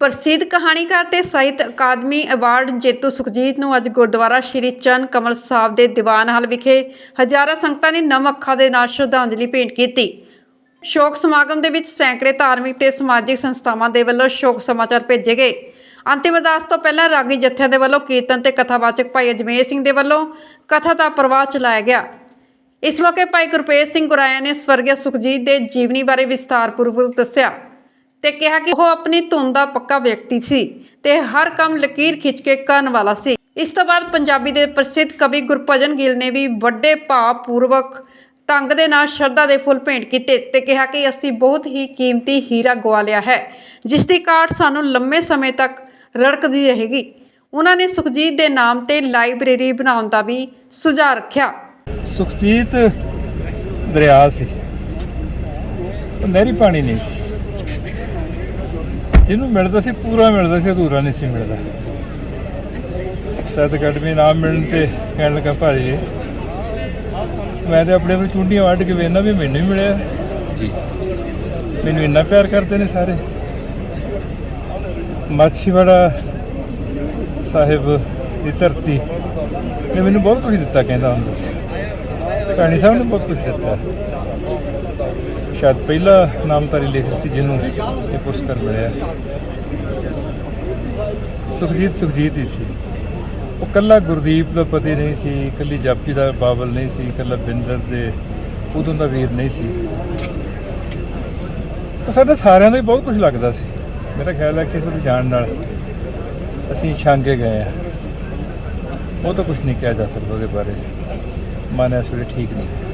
ਪ੍ਰਸਿੱਧ ਕਹਾਣੀਕਾਰ ਤੇ ਸਾਹਿਤ ਅਕਾਦਮੀ ਅਵਾਰਡ ਜੇਤੂ ਸੁਖਜੀਤ ਨੂੰ ਅੱਜ ਗੁਰਦੁਆਰਾ ਸ਼੍ਰੀ ਚੰਨ ਕਮਲ ਸਾਹਿਬ ਦੇ ਦੀਵਾਨ ਹਾਲ ਵਿਖੇ ਹਜ਼ਾਰਾਂ ਸੰਗਤਾਂ ਨੇ ਨਮ ਅੱਖਾਂ ਦੇ ਨਾਲ ਸ਼ਰਧਾਂਜਲੀ ਭੇਂਟ ਕੀਤੀ। ਸ਼ੋਕ ਸਮਾਗਮ ਦੇ ਵਿੱਚ ਸੈਂਕੜੇ ਧਾਰਮਿਕ ਤੇ ਸਮਾਜਿਕ ਸੰਸਥਾਵਾਂ ਦੇ ਵੱਲੋਂ ਸ਼ੋਕ ਸਮਾਚਾਰ ਭੇਜੇ ਗਏ। ਅੰਤਿਮ ਅਰਦਾਸ ਤੋਂ ਪਹਿਲਾਂ ਰਾਗੀ ਜਥਿਆਂ ਦੇ ਵੱਲੋਂ ਕੀਰਤਨ ਤੇ ਕਥਾਵਾਚਕ ਭਾਈ ਅਜਮੇਰ ਸਿੰਘ ਦੇ ਵੱਲੋਂ ਕਥਾ ਦਾ ਪ੍ਰਵਾਹ ਚਲਾਇਆ ਗਿਆ। ਇਸ ਮੌਕੇ ਭਾਈ ਗੁਰਪ੍ਰੀਤ ਸਿੰਘ ਗੁਰਾਇਆ ਨੇ ਸਵਰਗੀ ਸੁਖਜੀਤ ਦੇ ਜੀਵਨੀ ਬਾਰੇ ਵਿਸਤਾਰਪੂਰਵਕ ਦੱਸਿਆ। ਤੇ ਕਿਹਾ ਕਿ ਉਹ ਆਪਣੀ ਧੁਨ ਦਾ ਪੱਕਾ ਵਿਅਕਤੀ ਸੀ ਤੇ ਹਰ ਕੰਮ ਲਕੀਰ ਖਿੱਚ ਕੇ ਕਰਨ ਵਾਲਾ ਸੀ। ਇਸ ਤੋਂ ਬਾਅਦ ਪੰਜਾਬੀ ਦੇ ਪ੍ਰਸਿੱਧ ਕਵੀ ਗੁਰਭਜਨ ਗਿੱਲ ਨੇ ਵੀ ਵੱਡੇ ਭਾਵਪੂਰਵਕ ਢੰਗ ਦੇ ਨਾਲ ਸ਼ਰਧਾ ਦੇ ਫੁੱਲ ਭੇਂਟ ਕੀਤੇ ਤੇ ਕਿਹਾ ਕਿ ਅਸੀਂ ਬਹੁਤ ਹੀ ਕੀਮਤੀ ਹੀਰਾ ਗਵਾ ਲਿਆ ਹੈ, ਜਿਸ ਦੀ ਕਾਟ ਸਾਨੂੰ ਲੰਮੇ ਸਮੇਂ ਤੱਕ ਰੜਕਦੀ ਰਹੇਗੀ। ਉਹਨਾਂ ਨੇ ਸੁਖਜੀਤ ਦੇ ਨਾਮ ਤੇ ਲਾਇਬ੍ਰੇਰੀ ਬਣਾਉਣ ਦਾ ਵੀ ਸੁਝਾਅ ਰੱਖਿਆ। ਸੁਖਜੀਤ ਦਰਿਆ ਸੀ। ਨਹਿਰੀ ਪਾਣੀ ਨਹੀਂ ਸੀ। ਜਿਹਨੂੰ ਮਿਲਦਾ ਸੀ ਪੂਰਾ ਮਿਲਦਾ ਸੀ ਅਧੂਰਾ ਨਹੀਂ ਸੀ ਮਿਲਦਾ। ਸਾਹਿਤ ਅਕੈਡਮੀ ਨਾਮ ਮਿਲਣ ਤੇ ਕਹਿਣ ਲੱਗਾ ਭਾਜੀ ਮੈਂ ਤੇ ਆਪਣੇ ਆਪ ਨੂੰ ਚੁੰਡੀਆਂ ਵੱਢ ਕੇ ਵੇਖਣਾ ਵੀ ਮੈਨੂੰ ਹੀ ਮਿਲਿਆ। ਜੀ। ਮੈਨੂੰ ਇੰਨਾ ਪਿਆਰ ਕਰਦੇ ਨੇ ਸਾਰੇ। ਮਾਛੀਵਾੜਾ ਸਾਹਿਬ ਦੀ ਧਰਤੀ ਨੇ ਮੈਨੂੰ ਬਹੁਤ ਕੁਝ ਦਿੱਤਾ ਕਹਿੰਦਾ ਹੁੰਦਾ ਸੀ। ਭੈਣੀ ਸਾਹਿਬ ਨੇ ਬਹੁਤ ਕੁਝ ਦਿੱਤਾ। ਸ਼ਾਇਦ ਪਹਿਲਾ ਨਾਮਧਾਰੀ ਲੇਖਕ ਸੀ ਜਿਹਨੂੰ ਇਹ ਪੁਰਸਕਾਰ ਮਿਲਿਆ। ਸੁਖਜੀਤ ਸੁਖਜੀਤ ਹੀ ਸੀ। ਉਹ ਕੱਲਾ ਗੁਰਦੀਪ ਦਾ ਪਤੀ ਨਹੀਂ ਸੀ ਕੱਲੀ ਜਾਪੀ ਦਾ ਬਾਬਲ ਨਹੀਂ ਸੀ ਕੱਲਾ ਬਿੰਦਰ ਦੇ ਉਦੋਂ ਦਾ ਵੀਰ ਨਹੀਂ ਸੀ। ਉਹ ਸਾਡਾ ਸਾਰਿਆਂ ਦਾ ਹੀ ਬਹੁਤ ਕੁਝ ਲੱਗਦਾ ਸੀ। ਮੇਰਾ ਖਿਆਲ ਹੈ ਕਿ ਉਹਦੀ ਜਾਣ ਨਾਲ ਅਸੀਂ ਛਾਂਗੇ ਗਏ ਆ ਉਹ ਤਾਂ ਕੁਝ ਨਹੀਂ ਕਿਹਾ ਜਾ ਸਕਦਾ ਉਹਦੇ ਬਾਰੇ। ਮਨ ਇਸ ਵੇਲੇ ਠੀਕ ਨਹੀਂ।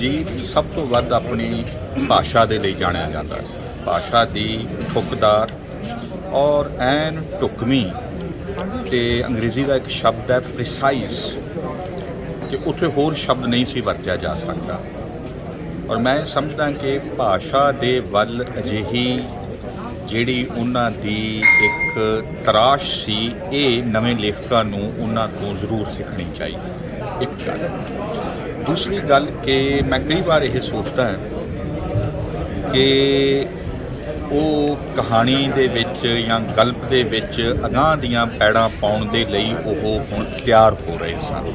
ਜੀ, ਸਭ ਤੋਂ ਵੱਧ ਆਪਣੀ ਭਾਸ਼ਾ ਦੇ ਲਈ ਜਾਣਿਆ ਜਾਂਦਾ ਸੀ ਭਾਸ਼ਾ ਦੀ ਠੁਕਦਾਰ ਔਰ ਐਨ ਢੁਕਵੀਂ ਤੇ ਅੰਗਰੇਜ਼ੀ ਦਾ ਇੱਕ ਸ਼ਬਦ ਹੈ ਪ੍ਰੀਸਾਈਜ਼ ਕਿ ਉੱਥੇ ਹੋਰ ਸ਼ਬਦ ਨਹੀਂ ਸੀ ਵਰਤਿਆ ਜਾ ਸਕਦਾ। ਔਰ ਮੈਂ ਸਮਝਦਾ ਕਿ ਭਾਸ਼ਾ ਦੇ ਵੱਲ ਅਜਿਹੀ ਜਿਹੜੀ ਉਹਨਾਂ ਦੀ ਇੱਕ ਤਰਾਸ਼ ਸੀ, ਇਹ ਨਵੇਂ ਲੇਖਕਾਂ ਨੂੰ ਉਹਨਾਂ ਤੋਂ ਜ਼ਰੂਰ ਸਿੱਖਣੀ ਚਾਹੀਦੀ ਇੱਕ ਗੱਲ। ਦੂਸਰੀ ਗੱਲ ਕਿ ਮੈਂ ਕਈ ਵਾਰ ਇਹ ਸੋਚਦਾ ਹਾਂ ਕਿ ਉਹ ਕਹਾਣੀ ਦੇ ਵਿੱਚ ਜਾਂ ਗਲਪ ਦੇ ਵਿੱਚ ਅਗਾਂਹ ਦੀਆਂ ਪੈੜਾਂ ਪਾਉਣ ਦੇ ਲਈ ਉਹ ਹੁਣ ਤਿਆਰ ਹੋ ਰਹੇ ਸਨ।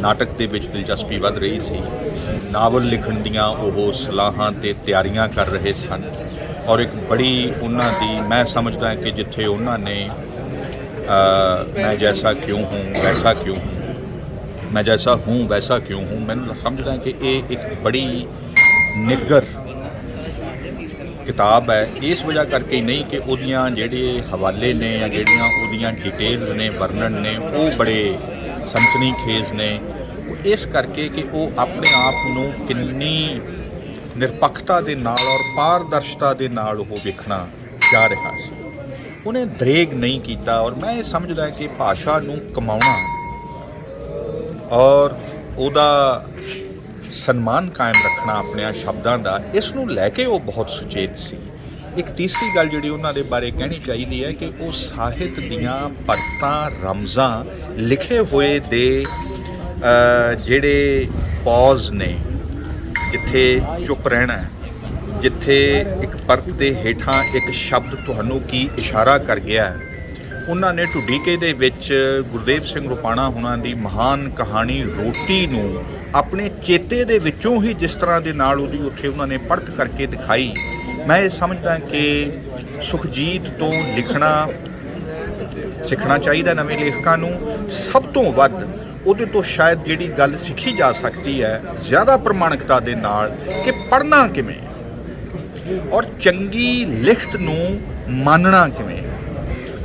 ਨਾਟਕ ਦੇ ਵਿੱਚ ਦਿਲਚਸਪੀ ਵੱਧ ਰਹੀ ਸੀ। ਨਾਵਲ ਲਿਖਣ ਦੀਆਂ ਉਹ ਸਲਾਹਾਂ ਤੇ ਤਿਆਰੀਆਂ ਕਰ ਰਹੇ ਸਨ ਔਰ ਇੱਕ ਬੜੀ ਉਹਨਾਂ ਦੀ ਮੈਂ ਸਮਝਦਾ ਕਿ ਜਿੱਥੇ ਉਹਨਾਂ ਨੇ ਮੈਂ ਜੈਸਾ ਕਿਉਂ ਹੂੰ, ਵੈਸਾ ਕਿਉਂ ਹੂੰ ਮੈਂ ਜੈਸਾ ਹੂੰ, ਵੈਸਾ ਕਿਉਂ ਹੂੰ? ਮੈਨੂੰ ਸਮਝਦਾ ਕਿ ਇਹ ਇੱਕ ਬੜੀ ਨਿੱਗਰ ਕਿਤਾਬ ਹੈ। ਇਸ ਵਜ੍ਹਾ ਕਰਕੇ ਨਹੀਂ ਕਿ ਉਹਦੀਆਂ ਜਿਹੜੇ ਹਵਾਲੇ ਨੇ ਜਾਂ ਜਿਹੜੀਆਂ ਉਹਦੀਆਂ ਡਿਟੇਲਸ ਨੇ, ਵਰਣਨ ਨੇ, ਉਹ ਬੜੇ ਸਨਸਨੀਖੇਜ਼ ਨੇ ਇਸ ਕਰਕੇ ਕਿ ਉਹ ਆਪਣੇ ਆਪ ਨੂੰ ਕਿੰਨੀ ਨਿਰਪੱਖਤਾ ਦੇ ਨਾਲ ਔਰ ਪਾਰਦਰਸ਼ਤਾ ਦੇ ਨਾਲ ਉਹ ਵੇਖਣਾ ਚਾਹ ਰਿਹਾ ਸੀ। ਉਹਨੇ ਦਰੇਗ ਨਹੀਂ ਕੀਤਾ ਔਰ ਮੈਂ ਇਹ ਸਮਝਦਾ ਕਿ ਭਾਸ਼ਾ ਨੂੰ ਕਮਾਉਣਾ ਔਰ ਉਹਦਾ ਸਨਮਾਨ ਕਾਇਮ ਰੱਖਣਾ ਆਪਣੇ ਸ਼ਬਦਾਂ ਦਾ, ਇਸ ਨੂੰ ਲੈ ਕੇ ਉਹ ਬਹੁਤ ਸੁਚੇਤ ਸੀ। ਇੱਕ ਤੀਸਰੀ ਗੱਲ ਜਿਹੜੀ ਉਹਨਾਂ ਦੇ ਬਾਰੇ ਕਹਿਣੀ ਚਾਹੀਦੀ ਹੈ ਕਿ ਉਹ ਸਾਹਿਤ ਦੀਆਂ ਪਰਤਾਂ, ਰਮਜ਼ਾਂ ਲਿਖੇ ਹੋਏ ਦੇ ਜਿਹੜੇ ਪੌਜ਼ ਨੇ, ਜਿੱਥੇ ਚੁੱਪ ਰਹਿਣਾ ਹੈ, ਜਿੱਥੇ ਇੱਕ ਪਰਤ ਦੇ ਹੇਠਾਂ ਇੱਕ ਸ਼ਬਦ ਤੁਹਾਨੂੰ ਕੀ ਇਸ਼ਾਰਾ ਕਰ ਗਿਆ ਹੈ ਉਹਨਾਂ ਨੇ ਢੁੱਡੀਕੇ ਦੇ ਵਿੱਚ ਗੁਰਦੇਵ ਸਿੰਘ ਰੁਪਾਣਾ ਹੁਣਾਂ ਦੀ ਮਹਾਨ ਕਹਾਣੀ ਰੋਟੀ ਨੂੰ ਆਪਣੇ ਚੇਤੇ ਦੇ ਵਿੱਚੋਂ ਹੀ ਜਿਸ ਤਰ੍ਹਾਂ ਦੇ ਨਾਲ ਉਹਦੀ ਉੱਥੇ ਉਹਨਾਂ ਨੇ ਪੜਤ ਕਰਕੇ ਦਿਖਾਈ, ਮੈਂ ਇਹ ਸਮਝਦਾ ਕਿ ਸੁਖਜੀਤ ਤੋਂ ਲਿਖਣਾ, ਸਿੱਖਣਾ ਚਾਹੀਦਾ ਨਵੇਂ ਲੇਖਕਾਂ ਨੂੰ। ਸਭ ਤੋਂ ਵੱਧ ਉਹਦੇ ਤੋਂ ਸ਼ਾਇਦ ਜਿਹੜੀ ਗੱਲ ਸਿੱਖੀ ਜਾ ਸਕਦੀ ਹੈ, ਜ਼ਿਆਦਾ ਪ੍ਰਮਾਣਿਕਤਾ ਦੇ ਨਾਲ ਕਿ ਪੜ੍ਹਨਾ ਕਿਵੇਂ? ਔਰ ਚੰਗੀ ਲਿਖਤ ਨੂੰ ਮੰਨਣਾ ਕਿਵੇਂ?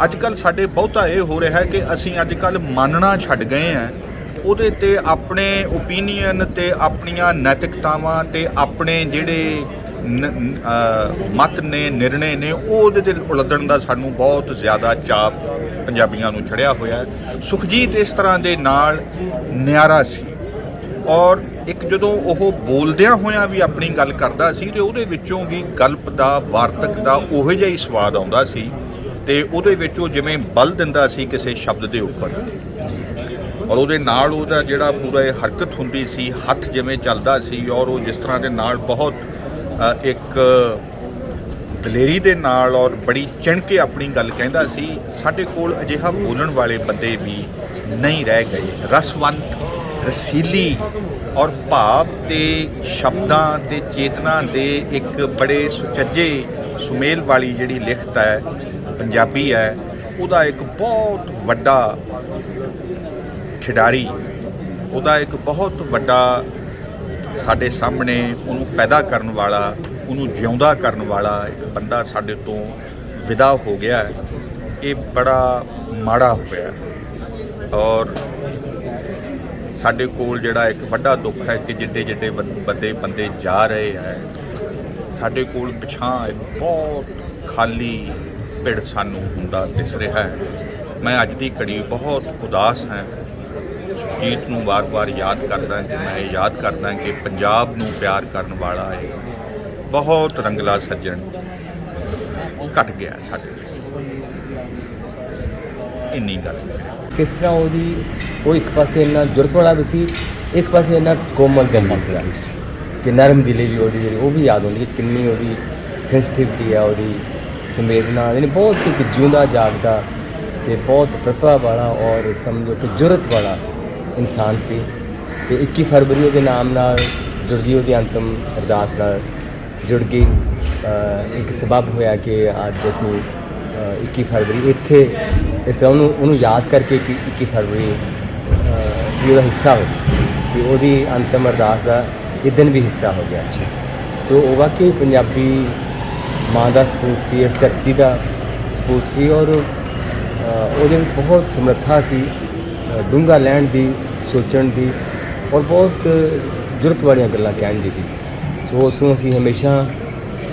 ਅੱਜ ਕੱਲ ਸਾਡੇ ਬਹੁਤਾ ਇਹ ਹੋ ਰਿਹਾ ਹੈ ਕਿ ਅਸੀਂ ਅੱਜ ਕੱਲ ਮੰਨਣਾ ਛੱਡ ਗਏ ਆ ਉਹਦੇ ਤੇ ਆਪਣੇ ਓਪੀਨੀਅਨ ਤੇ ਆਪਣੀਆਂ ਨੈਤਿਕਤਾਵਾਂ ਤੇ ਆਪਣੇ ਜਿਹੜੇ ਨ- ਮਤ ਨੇ, ਨਿਰਣੇ ਨੇ, ਉਹ ਉਹਦੇ ਤੇ ਉਲੱਦਣ ਦਾ ਸਾਨੂੰ ਬਹੁਤ ਜ਼ਿਆਦਾ ਚਾਪ ਪੰਜਾਬੀਆਂ ਨੂੰ ਚੜਿਆ ਹੋਇਆ ਹੈ। ਸੁਖਜੀਤ ਇਸ ਤਰ੍ਹਾਂ ਦੇ ਨਾਲ ਨਿਆਰਾ ਸੀ। ਔਰ ਇੱਕ ਜਦੋਂ ਉਹ ਬੋਲਦਿਆਂ ਹੋਇਆਂ ਵੀ ਆਪਣੀ ਗੱਲ ਕਰਦਾ ਸੀ ਤੇ ਉਹਦੇ ਵਿੱਚੋਂ ਵੀ ਗਲਪ ਦਾ, ਵਾਰਤਕ ਦਾ ਉਹੋ ਜਿਹਾ ਹੀ ਸਵਾਦ ਆਉਂਦਾ ਸੀ। ਤੇ ਉਹਦੇ ਵਿੱਚ ਉਹ ਜਿਵੇਂ ਬਲ ਦਿੰਦਾ ਸੀ ਕਿਸੇ ਸ਼ਬਦ ਦੇ ਉੱਪਰ। ਔਰ ਉਹਦੇ ਨਾਲ ਉਹਦਾ ਜਿਹੜਾ ਪੂਰਾ ਇਹ ਹਰਕਤ ਹੁੰਦੀ ਸੀ, ਹੱਥ ਜਿਵੇਂ ਚੱਲਦਾ ਸੀ ਔਰ ਉਹ ਜਿਸ ਤਰ੍ਹਾਂ ਦੇ ਨਾਲ ਬਹੁਤ ਇੱਕ ਦਲੇਰੀ ਦੇ ਨਾਲ ਔਰ ਬੜੀ ਚਿਣ ਕੇ ਆਪਣੀ ਗੱਲ ਕਹਿੰਦਾ ਸੀ, ਸਾਡੇ ਕੋਲ ਅਜਿਹਾ ਬੋਲਣ ਵਾਲੇ ਬੰਦੇ ਵੀ ਨਹੀਂ ਰਹਿ ਗਏ। ਰਸਵੰਤ, ਰਸੀਲੀ ਔਰ ਭਾਵ ਤੇ ਸ਼ਬਦਾਂ ਤੇ ਚੇਤਨਾ ਦੇ ਇੱਕ ਬੜੇ ਸੁਚੱਜੇ ਸੁਮੇਲ ਵਾਲੀ ਜਿਹੜੀ ਲਿਖਤ ਹੈ ਪੰਜਾਬੀ ਹੈ, ਉਹਦਾ ਇੱਕ ਬਹੁਤ ਵੱਡਾ ਖਿਡਾਰੀ, ਉਹਦਾ ਇੱਕ ਬਹੁਤ ਵੱਡਾ ਸਾਡੇ ਸਾਹਮਣੇ ਉਹਨੂੰ ਪੈਦਾ ਕਰਨ ਵਾਲਾ, ਉਹਨੂੰ ਜਿਉਂਦਾ ਕਰਨ ਵਾਲਾ ਇੱਕ ਬੰਦਾ ਸਾਡੇ ਤੋਂ ਵਿਦਾ ਹੋ ਗਿਆ ਹੈ। ਇਹ ਬੜਾ ਮਾੜਾ ਹੋਇਆ ਔਰ ਸਾਡੇ ਕੋਲ ਜਿਹੜਾ ਇੱਕ ਵੱਡਾ ਦੁੱਖ ਹੈ ਕਿ ਜਿੱਡੇ ਜਿੱਡੇ ਬੰ- ਬੰਦੇ ਬੰਦੇ ਜਾ ਰਹੇ ਹੈ, ਸਾਡੇ ਕੋਲ ਪਿਛਾਂ ਇੱਕ ਬਹੁਤ ਖਾਲੀ ਪਿੜ ਸਾਨੂੰ ਹੁੰਦਾ ਦਿਸ ਰਿਹਾ ਹੈ। ਮੈਂ ਅੱਜ ਦੀ ਘੜੀ ਬਹੁਤ ਉਦਾਸ ਹਾਂ। ਸੁਖਜੀਤ ਨੂੰ ਵਾਰ-ਵਾਰ ਯਾਦ ਕਰਦਾ ਕਿ ਮੈਂ ਯਾਦ ਕਰਦਾ ਕਿ ਪੰਜਾਬ ਨੂੰ ਪਿਆਰ ਕਰਨ ਵਾਲਾ ਹੈ ਬਹੁਤ ਰੰਗਲਾ ਸੱਜਣ ਘਟ ਗਿਆ ਸਾਡੇ ਇੰਨੀ ਗੱਲ। ਕਿਸ ਤਰ੍ਹਾਂ ਉਹਦੀ ਉਹ ਇੱਕ ਪਾਸੇ ਇੰਨਾ ਜੁਰਤ ਵਾਲਾ ਵੀ ਸੀ ਇੱਕ ਪਾਸੇ ਇੰਨਾ ਕੋਮਲ ਦਿਲ ਸੀਗਾ ਕਿ ਨਰਮ ਦਿਲੀ ਵੀ ਉਹਦੀ ਜਿਹੜੀ ਉਹ ਵੀ ਯਾਦ ਹੁੰਦੀ ਕਿ ਕਿੰਨੀ ਉਹਦੀ ਸੈਂਸਿਟਿਵਿਟੀ ਆ ਉਹਦੀ। ਸੰਵੇਦਨਾ ਯਾਨੀ ਬਹੁਤ ਇੱਕ ਜਿਉਂਦਾ ਜਾਗਦਾ ਤੇ ਬਹੁਤ ਪ੍ਰਤਿਭਾ ਵਾਲਾ ਔਰ ਸਮਝੋ ਕਿ ਜੁਰਤ ਵਾਲਾ ਇਨਸਾਨ ਸੀ। ਤੇ 21 ਫਰਵਰੀ ਉਹਦੇ ਨਾਮ ਨਾਲ ਜੁੜ ਗਈ ਉਹਦੀ ਅੰਤਮ ਅਰਦਾਸ ਨਾਲ ਜੁੜ ਗਈ ਇੱਕ ਸਬਬ ਹੋਇਆ ਕਿ ਅੱਜ ਅਸੀਂ ਅ, 21 ਫਰਵਰੀ ਇੱਥੇ ਇਸ ਤਰ੍ਹਾਂ ਉਹਨੂੰ ਉਹਨੂੰ ਯਾਦ ਕਰਕੇ ਕਿ 21 ਫਰਵਰੀ ਵੀ ਉਹਦਾ ਹਿੱਸਾ ਹੋ ਕਿ ਉਹਦੀ ਅੰਤਮ ਅਰਦਾਸ ਦਾ ਇਹ ਦਿਨ ਵੀ ਹਿੱਸਾ ਹੋ ਗਿਆ। ਸੋ ਉਹ ਵਾਕਈ ਪੰਜਾਬੀ ਮਾਂ ਦਾ ਸਪੂਤ ਸੀ ਇਸ ਧਰਤੀ ਦਾ ਸਪੂਤ ਸੀ ਔਰ ਉਹਦੇ ਵਿੱਚ ਬਹੁਤ ਸਮਰੱਥਾ ਸੀ ਡੂੰਘਾ ਲੈਣ ਦੀ ਸੋਚਣ ਦੀ ਔਰ ਬਹੁਤ ਜੁਰਤ ਵਾਲੀਆਂ ਗੱਲਾਂ ਕਹਿਣ ਦੀ ਸੋ ਉਸ ਨੂੰ ਅਸੀਂ ਹਮੇਸ਼ਾ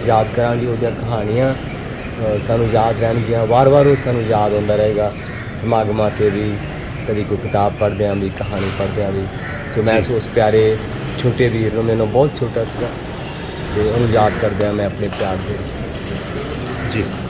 ਯਾਦ ਕਰਾਂਗੇ ਉਹਦੀਆਂ ਕਹਾਣੀਆਂ। ਸਾਨੂੰ ਯਾਦ ਰਹਿਣਗੀਆਂ ਵਾਰ-ਵਾਰ ਉਹ ਸਾਨੂੰ ਯਾਦ ਆਉਂਦਾ ਰਹੇਗਾ। ਸਮਾਗਮਾਂ ਤੇ ਵੀ ਕਦੀ ਕੋਈ ਕਿਤਾਬ ਪੜ੍ਹਦੇ ਆਂ ਵੀ ਕਹਾਣੀ ਪੜ੍ਹਦੇ ਆਂ ਵੀ। ਸੋ ਮੈਂ। ਉਸ ਪਿਆਰੇ ਛੋਟੇ ਵੀਰ ਨੂੰ ਮੈਨੂੰ ਬਹੁਤ ਛੋਟਾ ਸੀਗਾ। ਤੇ ਉਹਨੂੰ ਯਾਦ ਕਰਦੇ ਆਂ ਮੈਂ ਆਪਣੇ ਪਿਆਰ ਦੇ ਜੀ